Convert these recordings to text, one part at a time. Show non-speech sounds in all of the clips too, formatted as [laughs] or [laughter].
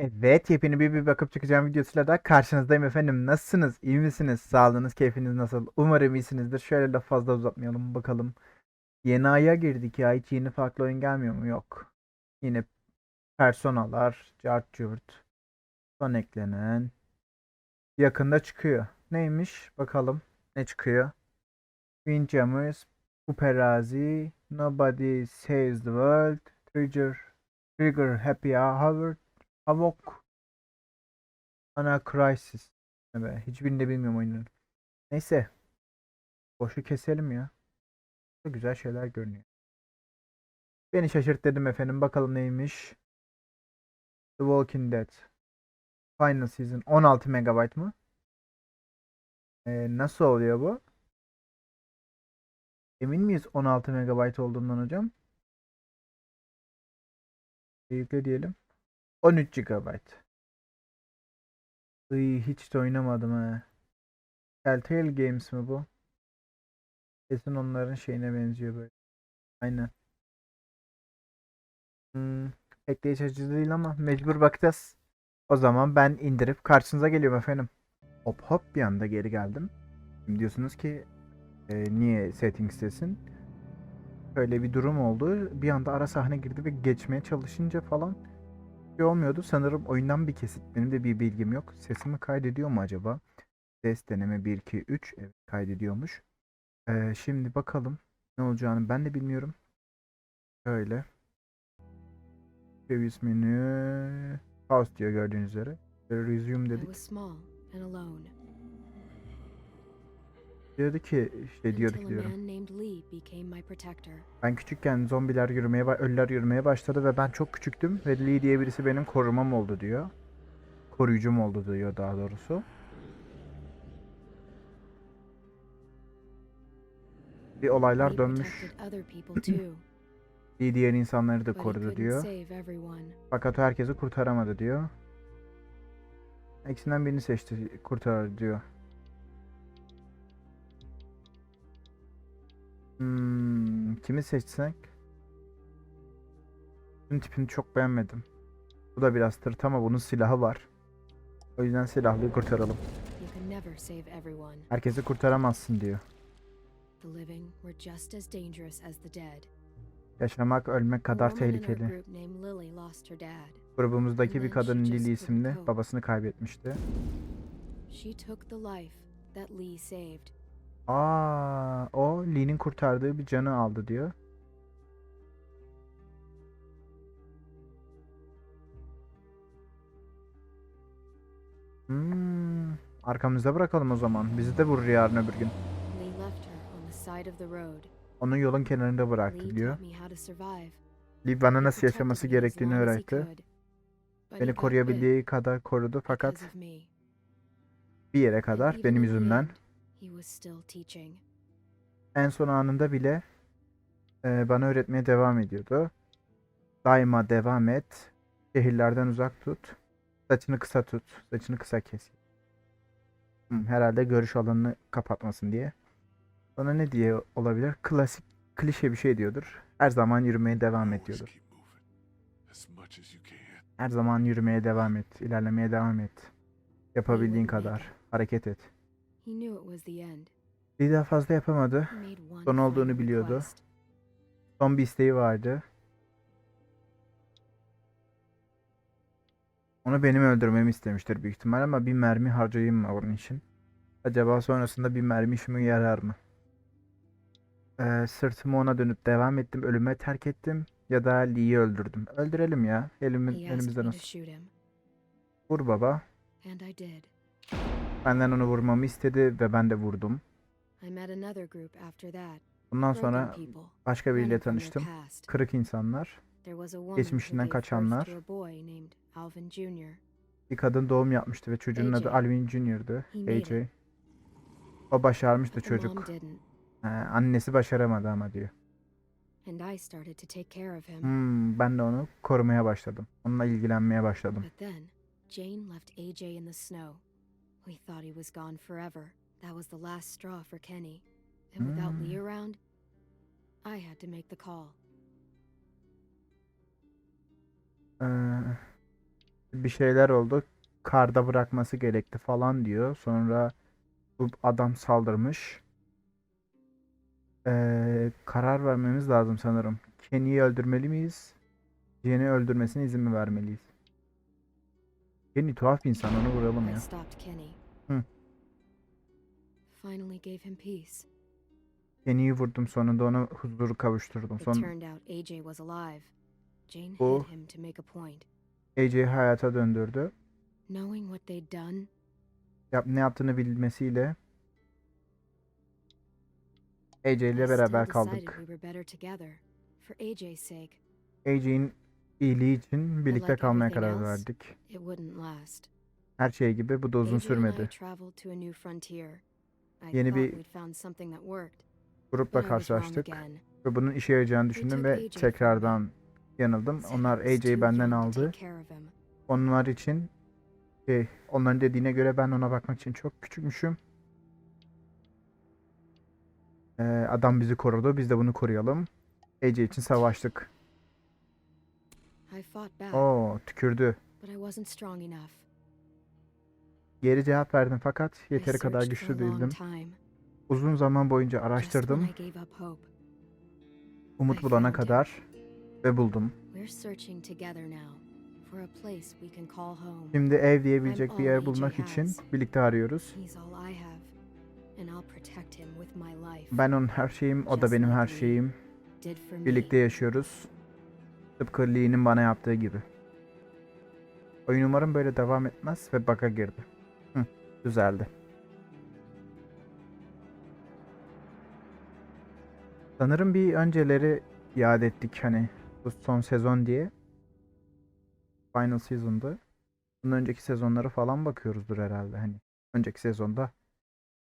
Evet, yepyeni bir bir bakıp çıkacağım videosuyla da karşınızdayım efendim. Nasılsınız? İyi misiniz? Sağlığınız, keyfiniz nasıl? Umarım iyisinizdir. Şöyle laf fazla uzatmayalım bakalım. Yeni aya girdik ya. Hiç yeni farklı oyun gelmiyor mu? Yok. Yine personalar, cart curt, son eklenen. Yakında çıkıyor. Neymiş? Bakalım. Ne çıkıyor? Windjammers, Uperazi, Nobody Saves the World, Trigger, Trigger Happy Hour, Havok, Ana Crisis. Evet, hiçbirini de bilmiyorum oyunları. Neyse. Boşu keselim ya. Güzel şeyler görünüyor. Beni şaşırt dedim efendim. Bakalım neymiş. The Walking Dead. Final Season 16 MB mı? Ee, nasıl oluyor bu? Emin miyiz 16 MB olduğundan hocam? Yükle diyelim. 13 GB. Iy, hiç de oynamadım ha. Telltale Games mi bu? Kesin onların şeyine benziyor böyle. Aynen. Hmm, iç açıcı değil ama mecbur bakacağız. O zaman ben indirip karşınıza geliyorum efendim. Hop hop bir anda geri geldim. Şimdi diyorsunuz ki e, niye settings'tesin? Öyle bir durum oldu. Bir anda ara sahne girdi ve geçmeye çalışınca falan şey olmuyordu. Sanırım oyundan bir kesit. Benim de bir bilgim yok. Sesimi kaydediyor mu acaba? Ses deneme 1, 2, 3. Evet kaydediyormuş. Ee, şimdi bakalım ne olacağını ben de bilmiyorum. Şöyle. Previous menü. Pause diyor gördüğünüz üzere. Resume dedik. Diyordu ki işte diyorduk until a diyorum. Ben küçükken zombiler yürümeye, ölüler yürümeye başladı ve ben çok küçüktüm ve Lee diye birisi benim korumam oldu diyor. Koruyucum oldu diyor daha doğrusu. Bir olaylar dönmüş. [clears throat] Lee diğer insanları da korudu diyor. Fakat o herkesi kurtaramadı diyor. İkisinden birini seçti kurtar diyor. Hmm, kimi seçsek? Bunun tipini çok beğenmedim. Bu da biraz tırt ama bunun silahı var. O yüzden silahlıyı kurtaralım. Herkesi kurtaramazsın diyor. Yaşamak ölmek kadar tehlikeli. Grubumuzdaki bir kadın Lily isimli babasını kaybetmişti. She took the life that Lee saved. Aa, o Lee'nin kurtardığı bir canı aldı diyor. Hmm, arkamızda bırakalım o zaman. Bizi de vurur yarın öbür gün. Onu yolun kenarında bıraktı diyor. Lee bana nasıl yaşaması gerektiğini öğretti. Beni koruyabildiği kadar korudu fakat bir yere kadar benim yüzümden. He was still teaching. En son anında bile e, bana öğretmeye devam ediyordu. Daima devam et. Şehirlerden uzak tut. Saçını kısa tut. Saçını kısa kes. Hmm, herhalde görüş alanını kapatmasın diye. Bana ne diye olabilir? Klasik, klişe bir şey diyordur. Her zaman yürümeye devam et diyordur. keep moving as much as you can. Her zaman yürümeye devam et. ilerlemeye devam et. Yapabildiğin kadar. Hareket et. Bir daha fazla yapamadı. Son olduğunu biliyordu. Son bir isteği vardı. Onu benim öldürmemi istemiştir büyük ihtimal ama bir mermi harcayayım mı onun için? Acaba sonrasında bir mermi işime yarar mı? Ee, sırtımı ona dönüp devam ettim, ölüme terk ettim ya da Lee'yi öldürdüm. Öldürelim ya. Elimin, He asked elimizde me to nasıl? shoot him, Vur baba. Benden onu vurmamı istedi ve ben de vurdum. Bundan sonra başka biriyle tanıştım. Kırık insanlar. Geçmişinden kaçanlar. Bir kadın doğum yapmıştı ve çocuğun adı. Alvin Junior'dı. AJ. O başarmıştı çocuk. He, annesi başaramadı ama diyor. Hmm, ben de onu korumaya başladım. Onunla ilgilenmeye başladım. But then, Jane left AJ in the snow. We thought he was gone forever. That was the last straw for Kenny. And without. Lee around, I had to make the call. Ee, bir şeyler oldu. Karda bırakması gerekti falan diyor. Sonra bu adam saldırmış. Ee, karar vermemiz lazım sanırım. Kenny'yi öldürmeli miyiz? Jen'i öldürmesine izin mi vermeliyiz? Kenny tuhaf bir insan onu vuralım I ya. stopped Kenny. Hmm. Finally gave him peace. Kenny'yi vurdum sonunda ona huzuru kavuşturdum. Son turned out AJ was alive. Jane Bu- hid him to make a point. AJ'yi hayata döndürdü. Knowing what they'd done, Yap, ne yaptığını bilmesiyle AJ ile beraber kaldık. AJ'in iyiliği için birlikte kalmaya karar verdik. Her şey gibi bu da uzun sürmedi. Yeni bir. Grupla karşılaştık ve bunun işe yarayacağını düşündüm ve tekrardan yanıldım. Onlar AJ'yi benden aldı. Onlar için şey, onların dediğine göre ben ona bakmak için çok küçükmüşüm. Ee, adam bizi korudu. Biz de bunu koruyalım. AJ için savaştık. Oo, tükürdü. but I wasn't strong enough. Geri cevap verdim fakat yeteri kadar güçlü değildim. Uzun zaman boyunca araştırdım. Umut bulana kadar ve buldum. Şimdi ev diyebilecek bir yer bulmak için birlikte arıyoruz. Ben onun her şeyim, o da benim her şeyim. Birlikte yaşıyoruz. Tıpkı Lee'nin bana yaptığı gibi. Oyun umarım böyle devam etmez ve bug'a girdi. Düzeldi. Sanırım bir önceleri iade ettik hani bu son sezon diye. Final season'da. Bunun önceki sezonlara falan bakıyoruzdur herhalde hani. Önceki sezonda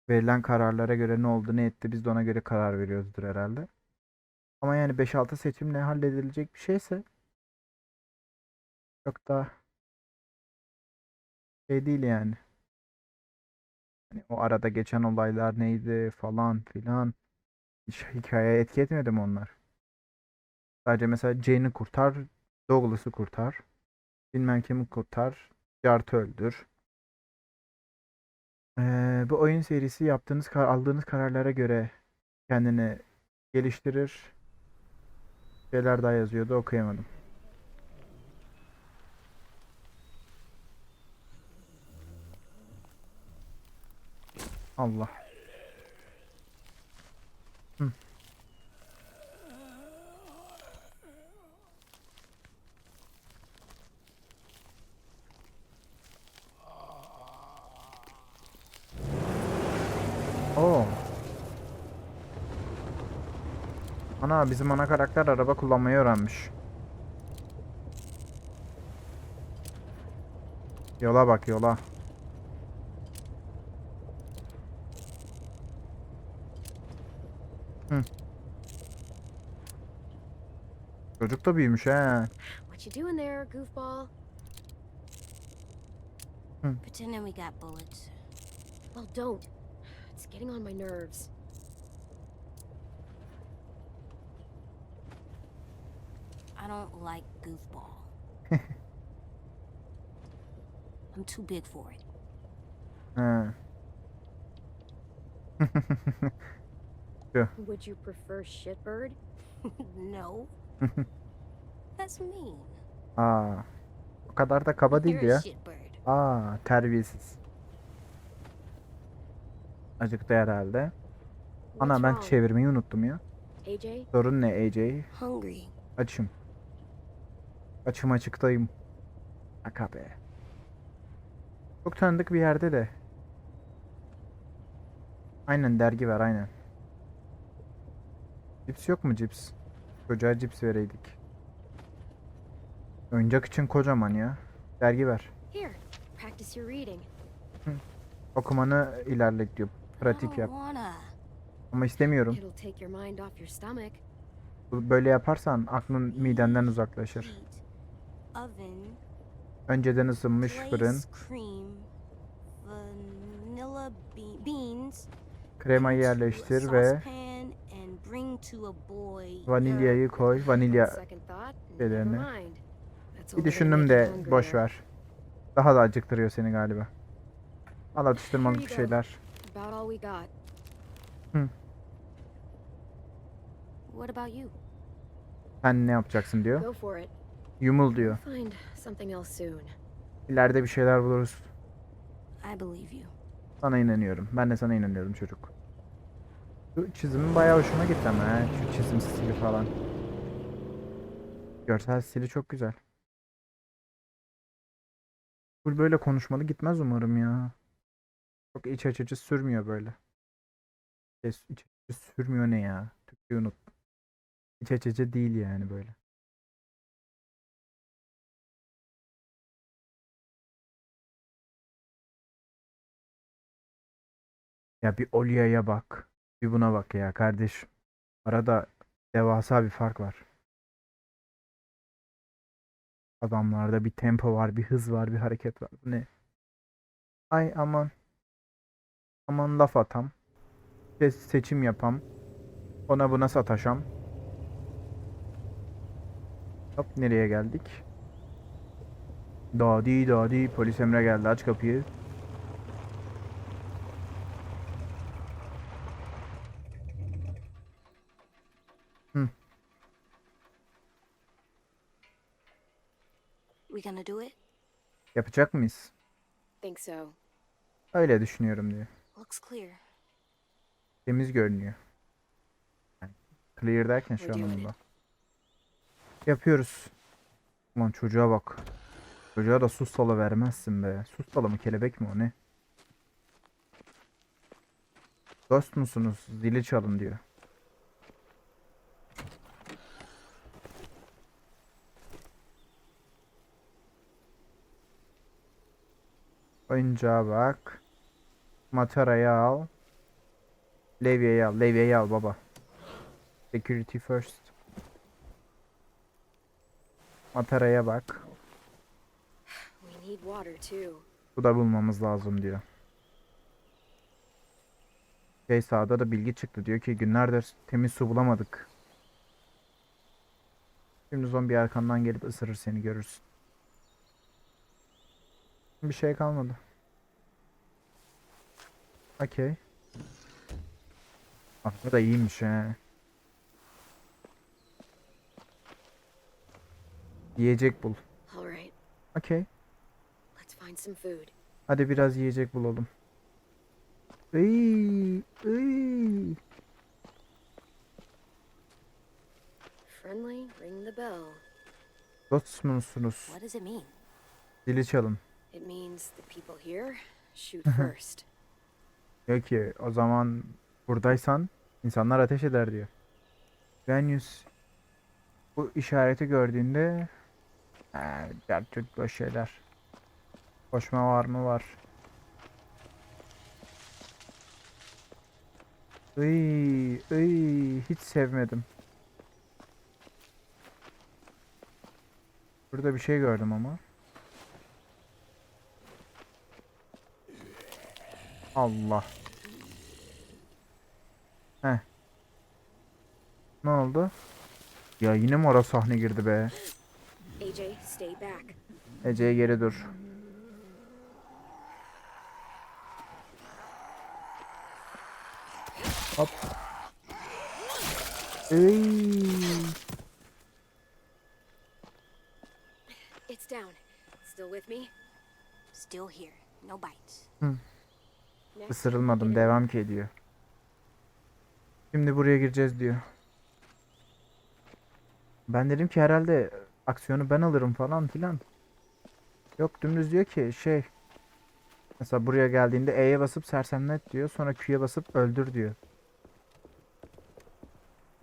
verilen kararlara göre ne oldu ne etti biz de ona göre karar veriyoruzdur herhalde. Ama yani 5-6 seçimle halledilecek bir şeyse çok da şey değil yani. Hani o arada geçen olaylar neydi falan filan. Hiç hikayeye etki etmedi mi onlar? Sadece mesela Jane'i kurtar, Douglas'ı kurtar. Bilmem kimi kurtar, Jart'ı öldür. Ee, bu oyun serisi yaptığınız, kar- aldığınız kararlara göre kendini geliştirir. Şeyler daha yazıyordu okuyamadım. Allah. Hı. Oo. Ana bizim ana karakter araba kullanmayı öğrenmiş. Yola bak yola. Çocuk da büyümüş he. What you doing there, goofball? Pretending we got bullets. Well, don't. It's getting on my nerves. I don't like goofball. [laughs] I'm too big for it. He. [laughs] Would you prefer shitbird? [laughs] no. [laughs] Aa. O kadar da kaba değildi ya. Aa, terbiyesiz. Acıktı herhalde. Ana ben çevirmeyi unuttum ya. Sorun ne AJ? Açım. Açım açıktayım. Aka be. Çok tanıdık bir yerde de. Aynen dergi var aynen. Cips yok mu cips? Çocuğa cips vereydik. Oyuncak için kocaman ya. Dergi ver. Okumanı ilerlet diyor. Pratik yap. Ama istemiyorum. Böyle yaparsan aklın midenden uzaklaşır. Önceden ısınmış fırın. Kremayı yerleştir ve saucepan and bring to a boy vanilyayı koy. Vanilya şeylerini. Bir düşündüm de boş ver. Daha da acıktırıyor seni galiba. Al atıştırmalık bir şeyler. You? Sen ne yapacaksın diyor. Yumul diyor. İleride bir şeyler buluruz. Sana inanıyorum. Ben de sana inanıyorum çocuk. Şu çizimin bayağı hoşuma gitti ama he. Şu çizim stili falan. Görsel stili çok güzel. Bu böyle konuşmalı gitmez umarım ya. Çok iç açıcı sürmüyor böyle. İç açıcı sürmüyor ne ya? Türkçeyi unut. İç açıcı değil yani böyle. Ya bir Olia'ya bak. Bir buna bak ya kardeşim. Arada devasa bir fark var. Adamlarda bir tempo var, bir hız var, bir hareket var. Bu ne? Ay aman. Aman laf atam. Se- seçim yapam. Ona buna sataşam. Hop nereye geldik? Dadi dadi polis emre geldi aç kapıyı. We gonna do it? Yapacak mıyız? Think so. Öyle düşünüyorum diyor. Looks clear. Temiz görünüyor. Yani clear derken şu doing anlamda. Yapıyoruz. Ulan çocuğa bak. Çocuğa da sus salı vermezsin be. Sus salı mı kelebek mi o ne? Dost musunuz? Zili çalın diyor. Oyuncağa bak. Matarayı al. Levye'yi al. Levye'yi al baba. Security first. Mataraya bak. We need water too. Bu da bulmamız lazım diyor. Şey sağda da bilgi çıktı. Diyor ki günlerdir temiz su bulamadık. Şimdi zombi arkandan gelip ısırır seni görürsün. Bir şey kalmadı. Okey. Bak bu da iyiymiş he. Yiyecek bul. Okey. Hadi biraz yiyecek bulalım. Iy, iy. Friendly, ring the bell. Dost musunuz? Zili çalın. It means the people here shoot first. Diyor ki o zaman buradaysan insanlar ateş eder diyor. Venus bu işareti gördüğünde ee, gerçek boş şeyler. Koşma var mı var. Iy, iy, hiç sevmedim. Burada bir şey gördüm ama. Allah. Heh. Ne oldu? Ya yine mi ara sahne girdi be? AJ, stay back. Ece'ye geri dur. Hop. Ey. It's down. Still with me? Still here. No bites. Next, Isırılmadım. Devam ki ediyor. Şimdi buraya gireceğiz diyor. Ben dedim ki herhalde aksiyonu ben alırım falan filan. Yok dümdüz diyor ki şey. Mesela buraya geldiğinde E'ye basıp sersemlet diyor. Sonra Q'ye basıp öldür diyor.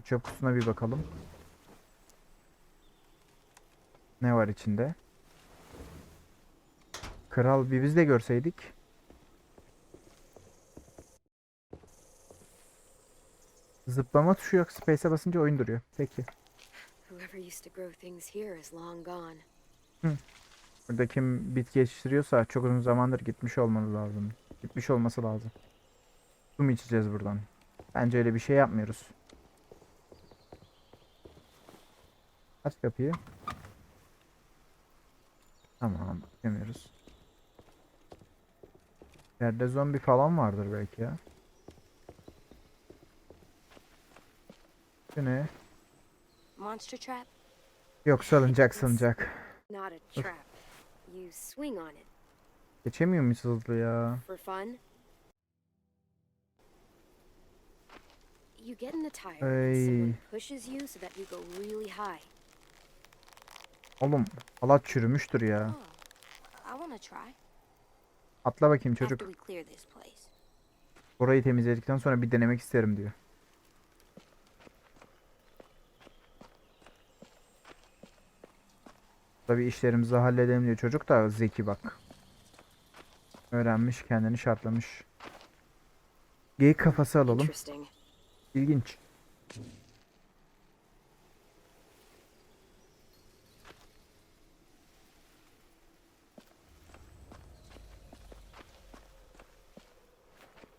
Çöp kutusuna bir bakalım. Ne var içinde? Kral bir biz de görseydik. Zıplama tuşu yok. Space'e basınca oyun duruyor. Peki. Gone. Burada kim bitki yetiştiriyorsa çok uzun zamandır gitmiş olmalı lazım. Gitmiş olması lazım. Su mu içeceğiz buradan? Bence öyle bir şey yapmıyoruz. Aç kapıyı. Tamam, demiyoruz. Yerde zombi falan vardır belki ya. Bu ne? Monster trap? Yok salıncak salıncak. Not a trap. You swing on it. Geçemiyor muyuz hızlı ya? For fun? You get in the tire, someone pushes you so that you go really high. Oğlum halat çürümüştür ya. Oh. Atla bakayım çocuk. Burayı temizledikten sonra bir denemek isterim diyor. Tabii işlerimizi halledelim diyor. Çocuk da zeki bak. Öğrenmiş, kendini şartlamış. Geyik kafası alalım. İlginç.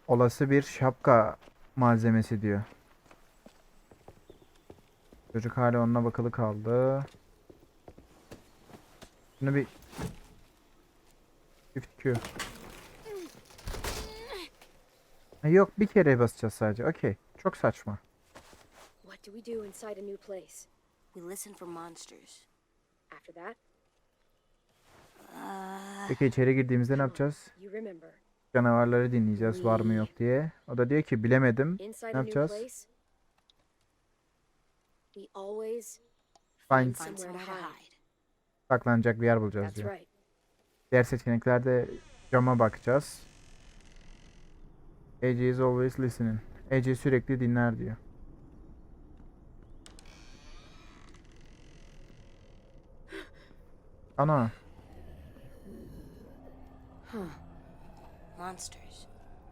Olası bir şapka malzemesi diyor. Çocuk hala onunla bakılı kaldı. Şunu bir Shift Q. Ha, Yok bir kere basacağız sadece. Okey. Çok saçma. What do we do inside a new place? We listen for monsters. After that, Uh, Peki içeri girdiğimizde ne yapacağız? you remember. Canavarları dinleyeceğiz var mı yok diye. O da diyor ki bilemedim. Ne yapacağız? place, we always Find somewhere to hide. Saklanacak bir yer bulacağız diyor. Diğer seçeneklerde cama bakacağız. AJ is always listening. AJ sürekli dinler diyor. Ana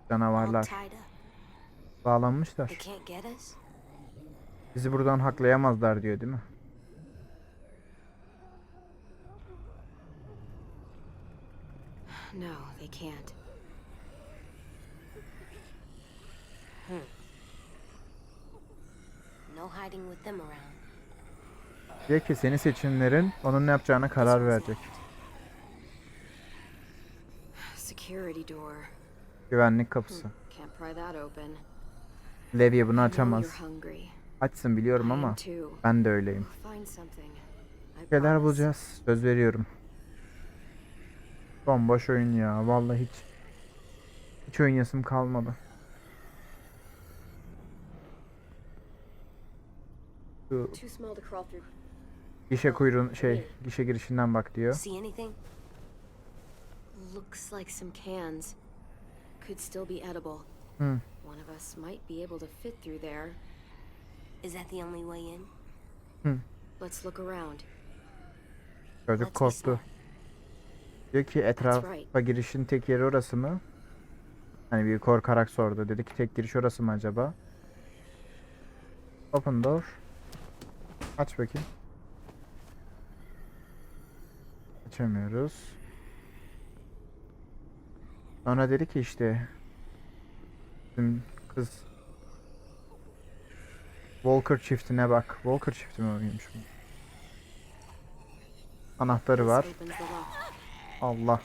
canavarlar bağlanmışlar. Bizi buradan haklayamazlar diyor değil mi? No, they can't. No hiding with them around. Diyor ki senin seçimlerin onun ne yapacağına karar verecek. Security door. Güvenlik kapısı. Can't pry that open. Levye bunu açamaz. Açsın biliyorum ama ben de öyleyim. Bir şeyler bulacağız. Söz veriyorum. Bomboş oyun ya. Vallahi hiç hiç oynayasım kalmadı. Şu gişe kuyruğun şey gişe girişinden bak diyor. Looks like some cans. Could still be edible. Hı. One of us might be able to fit through there. Is that the only way in? Let's look around. Çocuk korktu. Diyor ki etrafa girişin tek yeri orası mı? Hani bir korkarak sordu. Dedi ki tek giriş orası mı acaba? Open door. Aç bakayım. Açamıyoruz. Sonra dedi ki işte bizim kız Walker çiftine bak. Walker çifti mi oymuş bu? Anahtarı var. Allah.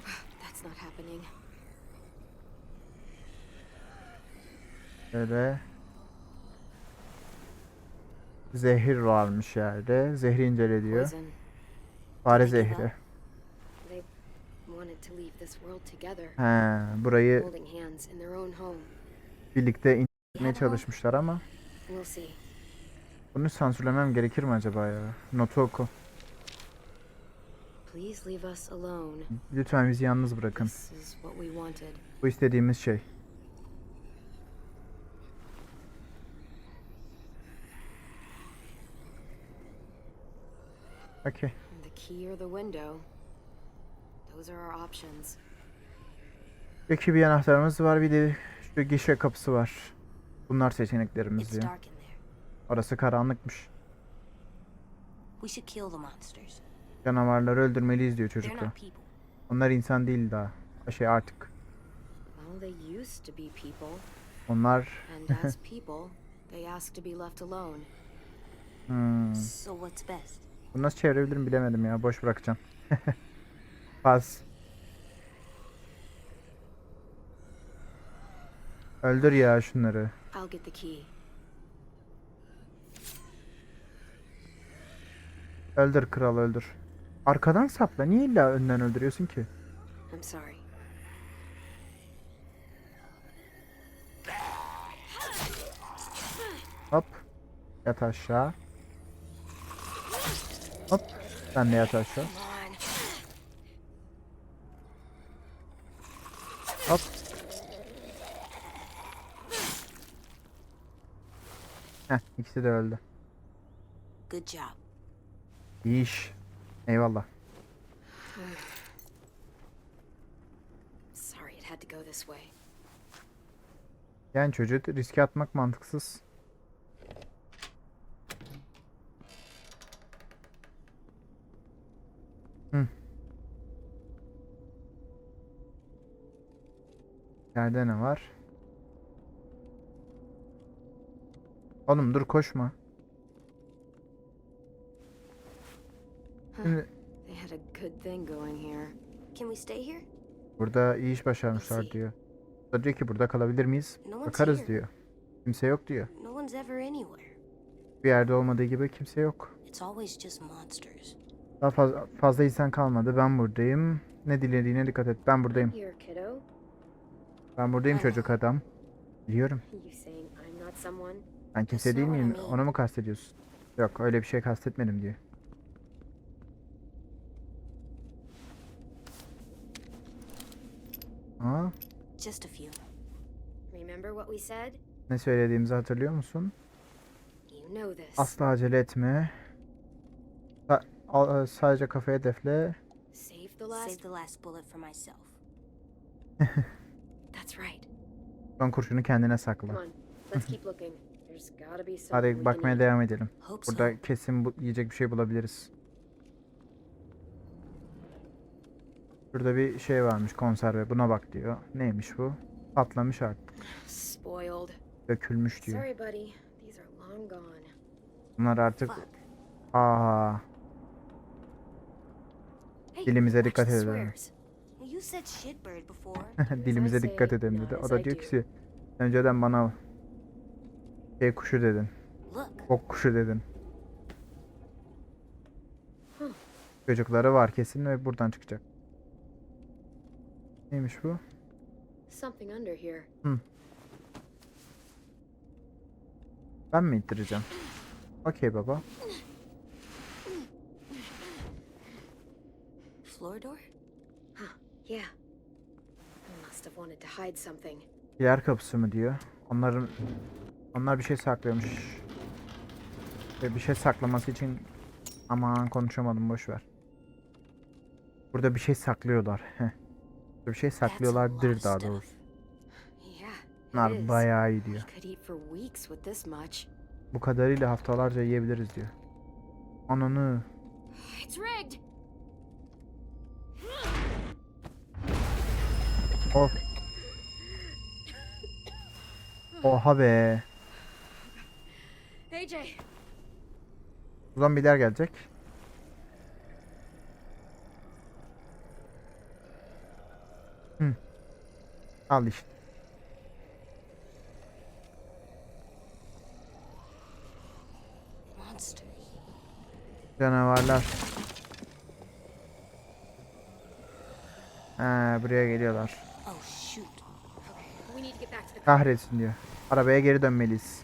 Böyle zehir varmış yerde. Zehri incele diyor. Fare zehri. He, burayı birlikte home? çalışmışlar ama bunu sansürlemem gerekir mi acaba ya? Notu oku. Please leave us alone. Lütfen bizi yalnız bırakın. This is what we wanted. Bu istediğimiz şey. Okey. The key or the window. Those are our options. Peki bir anahtarımız var bir de şu gişe kapısı var. Bunlar seçeneklerimiz diyor. Orası karanlıkmış. We should kill the monsters. Canavarları öldürmeliyiz diyor people. Onlar insan değil daha. Şey artık. Onlar [laughs] hmm, bunu nasıl çevirebilirim bilemedim ya. Boş bırakacağım. [laughs] Pas. Öldür ya şunları. Öldür kral öldür. Arkadan sapla. Niye illa önden öldürüyorsun ki? I'm sorry. Hop. Yat aşağı. Hop. Sen de yat aşağı. Hop. Heh ikisi de öldü. Good job. İyi iş. Eyvallah. Sorry it had to go this way. Yani çocuğu riske atmak mantıksız. Hı. Yerde ne var? Oğlum dur koşma. They had a good thing going here. Can we stay here? burada iyi iş başarmışlar diyor. O da diyor ki burada kalabilir miyiz? Bakarız diyor. Kimse yok diyor. No one's ever anywhere. Bir yerde olmadığı gibi kimse yok. It's always just monsters. Daha fazla, fazla insan kalmadı. Ben buradayım. Ne dilediğine dikkat et. Ben buradayım. Here, kiddo. Ben buradayım çocuk adam. Biliyorum. You saying I'm not someone? Ben kimse değil miyim? Onu mu kastediyorsun? Yok öyle bir şey kastetmedim diyor. Just a few. Remember what we said? ne söylediğimizi hatırlıyor musun? You know this. Asla acele etme. Sa- sadece kafaya hedefle. Save the last. Save the last bullet for myself. [laughs] That's right. Son kurşunu kendine Come sakla. on. Let's keep looking. There's gotta be something Hadi bakmaya devam edelim. Burada kesin bu, yiyecek bir şey bulabiliriz. Burada bir şey varmış konserve. Buna bak diyor. Neymiş bu? Patlamış artık. Spoiled. Dökülmüş diyor. Sorry, buddy. These are long gone. Bunlar artık Hey, dilimize dikkat edelim. [laughs] dilimize dikkat edelim dedi. O da diyor ki önceden bana şey kuşu dedin. Bok kuşu dedin. Çocukları var kesin ve buradan çıkacak. Neymiş bu? Something under here. Ben mi ittireceğim? Okey baba. floor door? Yeah. I must have wanted to hide something. Yer kapısı mı diyor. Onların onlar bir şey saklıyormuş. Ve bir şey saklaması için aman konuşamadım boş ver. Burada bir şey saklıyorlar. Heh. Bir şey saklıyorlardır daha doğrusu. Bunlar bayağı iyi diyor. Bu kadarıyla haftalarca yiyebiliriz diyor. Ananı. Of. Oha be. AJ. Zombiler gelecek. Al işte. Canavarlar. Ha, buraya geliyorlar. Oh. Kahretsin diyor. Arabaya geri dönmeliyiz.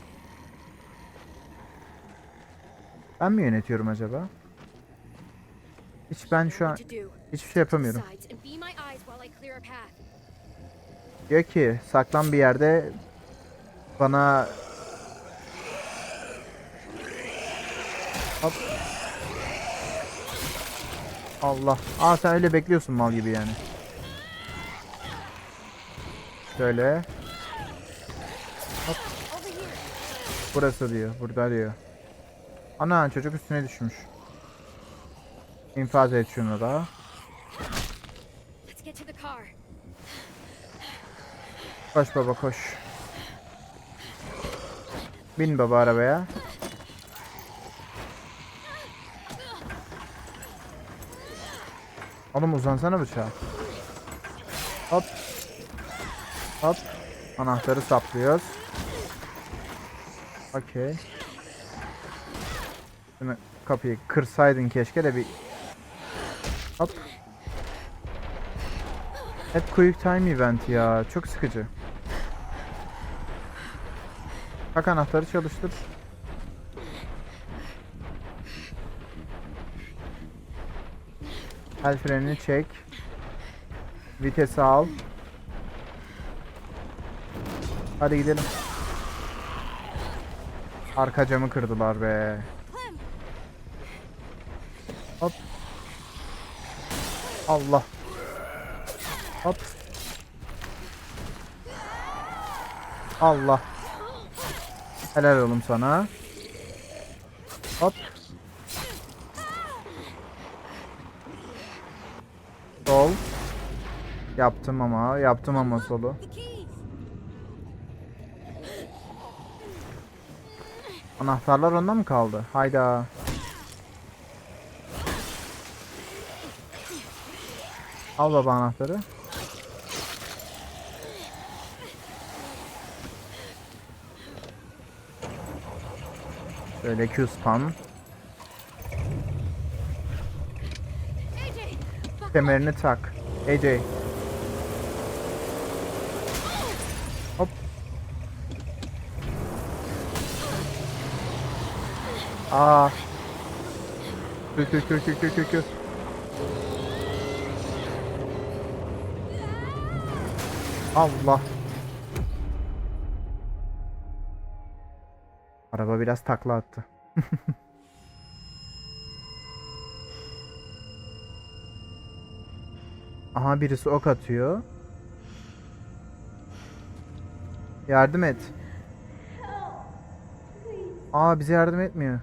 Ben mi yönetiyorum acaba? Hiç ben şu an hiçbir şey yapamıyorum. Diyor ki saklan bir yerde bana Hop. Allah. Aa sen öyle bekliyorsun mal gibi yani. Şöyle. Here. Burası diyor. Burada diyor. Ana çocuk üstüne düşmüş. İnfaz et şunu da. Let's get to the car. Koş baba koş. Bin baba arabaya. Oğlum uzansana bıçağa. Hop. Hop. Anahtarı saplıyoruz. Okey. Şimdi kapıyı kırsaydın keşke de bir Hop. Hep quick time event ya. Çok sıkıcı. Bak anahtarı çalıştır. El frenini çek. Vitesi al. Hadi gidelim. Arka camı kırdılar be. Hop. Allah. Hop. Allah. Helal oğlum sana. Hop. Sol. Yaptım ama, yaptım ama solu. Anahtarlar onda mı kaldı? Hayda. Al baba anahtarı. Böyle Q spam. Kemerini tak. AJ. Hop. Aa. Kü kü kü kü kü kü kü. Allah. Araba biraz takla attı. [laughs] Aha birisi ok atıyor. Yardım et. Aa bize yardım etmiyor.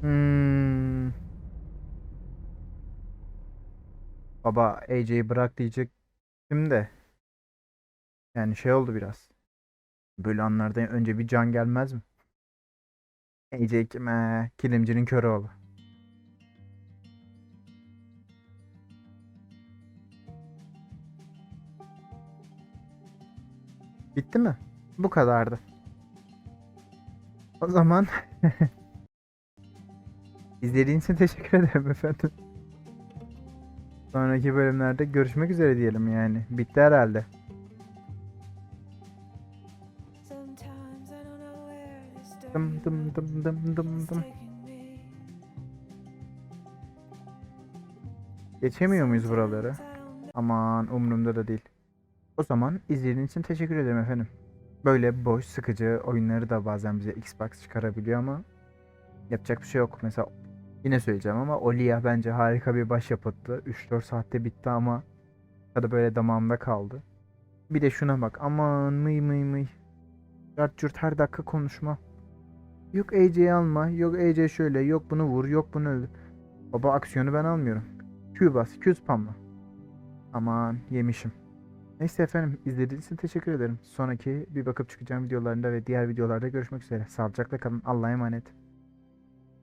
Hmm. Baba AJ'yi bırak diyecek. Şimdi yani şey oldu biraz. Böyle anlarda önce bir can gelmez mi? AJ kime? Kilimcinin körü oğlu. Bitti mi? Bu kadardı. O zaman [laughs] izlediğiniz için teşekkür ederim efendim. Sonraki bölümlerde görüşmek üzere diyelim yani. Bitti herhalde. Dım dım dım dım dım dım. Geçemiyor muyuz buraları? Aman umurumda da değil. O zaman izlediğiniz için teşekkür ederim efendim. Böyle boş, sıkıcı oyunları da bazen bize Xbox çıkarabiliyor ama yapacak bir şey yok. Mesela yine söyleyeceğim ama Olia bence harika bir başyapıttı. 3-4 saatte bitti ama tadı böyle damağımda kaldı. Bir de şuna bak. Aman mıy mıy mıy. Cart cürt her dakika konuşma. Yok AJ'yi alma. Yok AJ şöyle. Yok bunu vur. Yok bunu öldür. Baba aksiyonu ben almıyorum. Q bas. Q spamla. Aman yemişim. Neyse efendim izlediğiniz için teşekkür ederim. Sonraki bir bakıp çıkacağım videolarında ve diğer videolarda görüşmek üzere. Sağlıcakla kalın. Allah'a emanet.